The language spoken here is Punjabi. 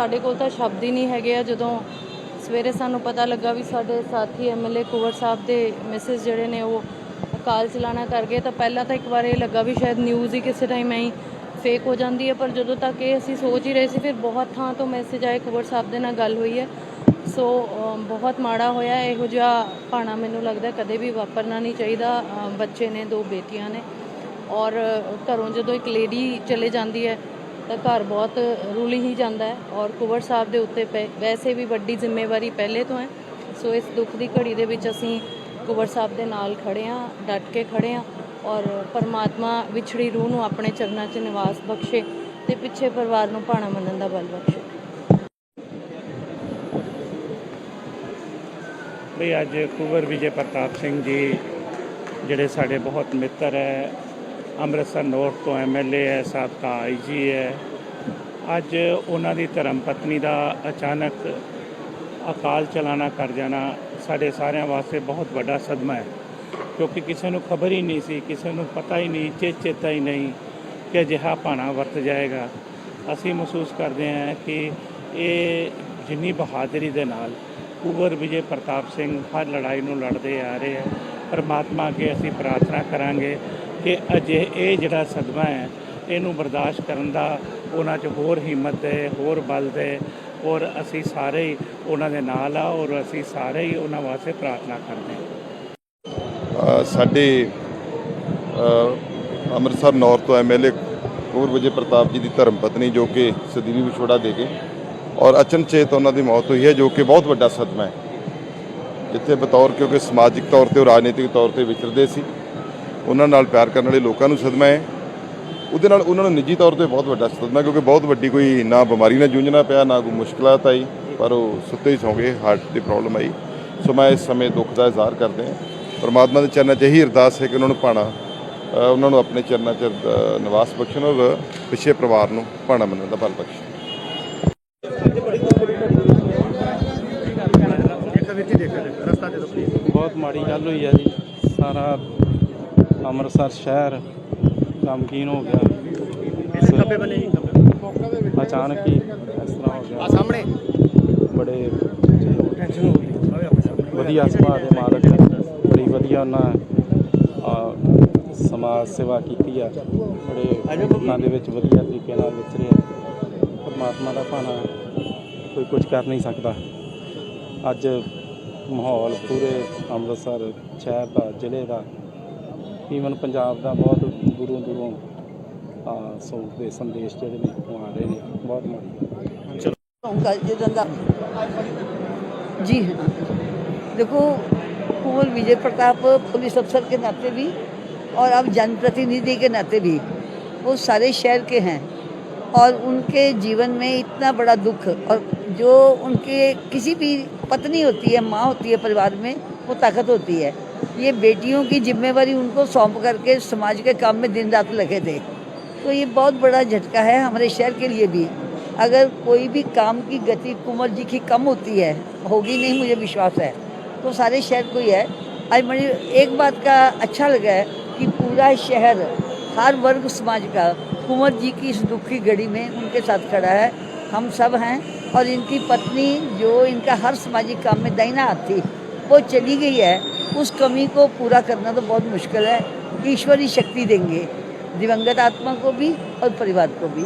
ਸਾਡੇ ਕੋਲ ਤਾਂ ਸ਼ਬਦ ਹੀ ਨਹੀਂ ਹੈਗੇ ਆ। ਜਦੋਂ ਸਵੇਰੇ ਸਾਨੂੰ ਪਤਾ ਲੱਗਾ ਵੀ ਸਾਡੇ ਸਾਥੀ ਐਮਐਲਏ ਕੁਵਰ ਸਾਹਿਬ ਦੇ ਮੈਸੇਜ ਜਿਹੜੇ ਨੇ, ਉਹ ਕਾਲ ਚਲਾਣਾ ਕਰ ਗਏ ਤਾਂ ਪਹਿਲਾਂ ਤਾਂ ਇੱਕ ਵਾਰ ਇਹ ਲੱਗਾ ਵੀ ਸ਼ਾਇਦ ਨਿਊਜ਼ ਹੀ ਕਿਸੇ ਟਾਈਮ ਐਂ ਫੇਕ ਹੋ ਜਾਂਦੀ ਹੈ। ਪਰ ਜਦੋਂ ਤੱਕ ਇਹ ਅਸੀਂ ਸੋਚ ਹੀ ਰਹੇ ਸੀ, ਫਿਰ ਬਹੁਤ ਥਾਂ ਤੋਂ ਮੈਸੇਜ ਆਏ, ਕੁਵਰ ਸਾਹਿਬ ਦੇ ਨਾਲ ਗੱਲ ਹੋਈ ਹੈ। ਸੋ ਬਹੁਤ ਮਾੜਾ ਹੋਇਆ। ਇਹੋ ਜਿਹਾ ਭਾਣਾ ਮੈਨੂੰ ਲੱਗਦਾ ਕਦੇ ਵੀ ਵਾਪਰਨਾ ਨਹੀਂ ਚਾਹੀਦਾ। ਬੱਚੇ ਨੇ, ਦੋ ਬੇਟੀਆਂ ਨੇ। ਔਰ ਘਰੋਂ ਜਦੋਂ ਇੱਕ ਲੇਡੀ ਚਲੇ ਜਾਂਦੀ ਹੈ ਤਾਂ ਘਰ ਬਹੁਤ ਰੁਲੀ ਹੀ ਜਾਂਦਾ ਹੈ ਔਰ ਕੁਵਰ ਸਾਹਿਬ ਦੇ ਉੱਤੇ ਪੈ- ਵੈਸੇ ਵੀ ਵੱਡੀ ਜ਼ਿੰਮੇਵਾਰੀ ਪਹਿਲੇ ਤੋਂ ਹੈ। ਸੋ ਇਸ ਦੁੱਖ ਦੀ ਘੜੀ ਦੇ ਵਿੱਚ ਅਸੀਂ ਕੁਵਰ ਸਾਹਿਬ ਦੇ ਨਾਲ ਖੜੇ ਹਾਂ, ਡਟ ਕੇ ਖੜੇ ਹਾਂ ਔਰ ਪਰਮਾਤਮਾ ਵਿਛੜੀ ਰੂਹ ਨੂੰ ਆਪਣੇ ਚਰਨਾਂ 'ਚ ਨਿਵਾਸ ਬਖਸ਼ੇ ਤੇ ਪਿੱਛੇ ਪਰਿਵਾਰ ਨੂੰ ਭਾਣਾ ਮੰਨਣ ਦਾ ਬਲ ਬਖਸ਼ੇ। ਵੀ ਅੱਜ ਕੁਵਰ ਵਿਜੇ ਪ੍ਰਤਾਪ ਸਿੰਘ ਜੀ, ਜਿਹੜੇ ਸਾਡੇ ਬਹੁਤ ਮਿੱਤਰ ਹੈ ਅੰਮ੍ਰਿਤਸਰ ਨੌਰਥ ਤੋਂ ਐਮਐਲਏ ਹੈ ਸਾਬਕਾ ਆਈਜੀ ਹੈ। ਅੱਜ ਉਹਨਾਂ ਦੀ ਧਰਮ ਪਤਨੀ ਦਾ ਅਚਾਨਕ ਅਕਾਲ ਚਲਾਣਾ ਕਰ ਜਾਣਾ ਸਾਡੇ ਸਾਰਿਆਂ ਵਾਸਤੇ ਬਹੁਤ ਵੱਡਾ ਸਦਮਾ ਹੈ। ਕਿਉਂਕਿ ਕਿਸੇ ਨੂੰ ਖਬਰ ਹੀ ਨਹੀਂ ਸੀ, ਕਿਸੇ ਨੂੰ ਪਤਾ ਹੀ ਨਹੀਂ ਚੇ ਚੇਤਾ ਹੀ ਨਹੀਂ ਕਿ ਅਜਿਹਾ ਭਾਣਾ ਵਰਤ ਜਾਏਗਾ। ਅਸੀਂ ਮਹਿਸੂਸ ਕਰਦੇ ਹਾਂ ਕਿ ਇਹ ਜਿੰਨੀ ਬਹਾਦਰੀ ਦੇ ਨਾਲ ਕੁਵਰ ਵਿਜੇ ਪ੍ਰਤਾਪ ਸਿੰਘ ਹਰ ਲੜਾਈ ਨੂੰ ਲੜਦੇ ਆ ਰਹੇ ਹੈ। ਪਰਮਾਤਮਾ ਅੱਗੇ ਅਸੀਂ ਪ੍ਰਾਰਥਨਾ ਕਰਾਂਗੇ। ਕਿ ਅਜੇ ਇਹ ਜਿਹੜਾ ਸਦਮਾ ਹੈ, ਇਹਨੂੰ ਬਰਦਾਸ਼ਤ ਕਰਨ ਦਾ ਉਹਨਾਂ 'ਚ ਹੋਰ ਹਿੰਮਤ ਦੇ ਹੋਰ ਬਲ ਦੇ ਔਰ ਅਸੀਂ ਸਾਰੇ ਹੀ ਉਹਨਾਂ ਦੇ ਨਾਲ ਆ ਔਰ ਅਸੀਂ ਸਾਰੇ ਹੀ ਉਹਨਾਂ ਵਾਸਤੇ ਪ੍ਰਾਰਥਨਾ ਕਰਦੇ ਹਾਂ। ਸਾਡੇ ਅੰਮ੍ਰਿਤਸਰ ਨੌਰਥ ਤੋਂ ਐਮਐਲਏ ਕੌਰ ਵਿਜੇ ਪ੍ਰਤਾਪ ਜੀ ਦੀ ਧਰਮ ਪਤਨੀ ਜੋ ਕਿ ਸਦੀਵੀ ਵਿਛੋੜਾ ਦੇ ਕੇ ਔਰ ਅਚਨਚੇਤ ਉਹਨਾਂ ਦੀ ਮੌਤ ਹੋਈ ਹੈ, ਜੋ ਕਿ ਬਹੁਤ ਵੱਡਾ ਸਦਮਾ ਹੈ, ਜਿੱਥੇ ਬਤੌਰ ਕਿਉਂਕਿ ਸਮਾਜਿਕ ਤੌਰ ਤੇ ਔਰ ਰਾਜਨੀਤਿਕ ਤੌਰ ਤੇ ਵਿਚਰਦੇ ਸੀ। ਉਹਨਾਂ ਨਾਲ ਪਿਆਰ ਕਰਨ ਵਾਲੇ ਲੋਕਾਂ ਨੂੰ ਸਦਮਾ ਹੈ। ਉਹਦੇ ਨਾਲ ਉਹਨਾਂ ਨੂੰ ਨਿੱਜੀ ਤੌਰ ਤੇ ਬਹੁਤ ਵੱਡਾ ਸਦਮਾ ਕਿਉਂਕਿ ਬਹੁਤ ਵੱਡੀ ਕੋਈ ਨਾ ਬਿਮਾਰੀ ਨਾਲ ਜੂਝਣਾ ਪਿਆ ਨਾ ਕੋਈ ਮੁਸ਼ਕਲਾਤ ਆਈ ਪਰ ਉਹ ਸੁੱਤੇ ਹੀ ਸੌਂ ਗਏ ਹਾਰਟ ਦੀ ਪ੍ਰੋਬਲਮ ਆਈ। ਸੋ ਮੈਂ ਇਸ ਸਮੇਂ ਦੁੱਖ ਦਾ ਇਜ਼ਹਾਰ ਕਰਦੇ ਹਾਂ। ਪਰਮਾਤਮਾ ਦੇ ਚਰਨਾਂ 'ਚ ਇਹੀ ਅਰਦਾਸ ਹੈ ਕਿ ਉਹਨਾਂ ਨੂੰ ਪਾਣਾ ਉਹਨਾਂ ਨੂੰ ਆਪਣੇ ਚਰਨਾਂ 'ਚ ਨਿਵਾਸ ਬਖਸ਼ਣ ਔਰ ਪਿੱਛੇ ਪਰਿਵਾਰ ਨੂੰ ਪਾਣਾ ਮੰਨਣ ਦਾ ਬਲ ਬਖਸ਼ਣ। ਬਹੁਤ ਮਾੜੀ ਗੱਲ ਹੋਈ ਹੈ ਜੀ। ਸਾਰਾ ਅੰਮ੍ਰਿਤਸਰ ਸ਼ਹਿਰ ਗਮਗੀਨ ਹੋ ਗਿਆ। ਅਚਾਨਕ ਹੀ ਇਸ ਤਰ੍ਹਾਂ ਹੋ ਗਿਆ। ਸਾਹਮਣੇ। ਬੜੇ ਵਧੀਆ ਸੁਭਾਅ ਦੇ ਮਾਲਕ ਨੇ। ਬੜੀ ਵਧੀਆ ਉਹਨਾਂ ਸਮਾਜ ਸੇਵਾ ਕੀਤੀ ਆ। ਬੜੇ ਲੋਕਾਂ ਦੇ ਵਿੱਚ ਵਧੀਆ ਤਰੀਕੇ ਨਾਲ ਵਿਚਰੇ ਪਰਮਾਤਮਾ ਦਾ ਭਾਣਾ ਕੋਈ ਕੁਝ ਕਰ ਨਹੀਂ ਸਕਦਾ। ਅੱਜ ਮਾਹੌਲ ਪੂਰੇ ਅੰਮ੍ਰਿਤਸਰ ਸ਼ਹਿਰ ਦਾ ਜ਼ਿਲ੍ਹੇ ਦਾ ਈਵਨ ਪੰਜਾਬ ਦਾ ਬਹੁਤ ਦੂਰੋਂ ਦੂਰੋਂ ਆ ਸੋਚ ਦੇ ਸੰਦੇਸ਼ ਜਿਹੜੇ ਨੇ ਉਹ ਆ ਰਹੇ ਨੇ ਬਹੁਤ ਮਾੜੀ ਗੱਲ ਹੈ। उनका ये धंधा जी हाँ देखो कुंवर विजय प्रताप पुलिस अफसर के नाते भी और अब जनप्रतिनिधि के नाते भी वो सारे शहर के हैं और उनके जीवन में इतना बड़ा दुख और जो उनके किसी भी पत्नी होती है माँ होती है परिवार में वो ताकत होती है ये बेटियों की जिम्मेवारी उनको सौंप करके समाज के काम में दिन रात लगे थे। तो ये बहुत बड़ा झटका है हमारे शहर के लिए भी। अगर कोई भी काम की गति कुंवर जी की कम होती है, होगी नहीं मुझे विश्वास है। तो सारे शहर को ही है। आज मुझे एक बात का अच्छा लगा है कि पूरा शहर, हर वर्ग समाज का कुंवर जी की इस दुख की घड़ी में उनके साथ खड़ा है। हम सब हैं और इनकी पत्नी जो इनका हर सामाजिक काम में दाहिना हाथ थी वो चली गई है। उस कमी को पूरा करना तो बहुत मुश्किल है ईश्वर ही शक्ति देंगे दिवंगत आत्मा को भी और परिवार को भी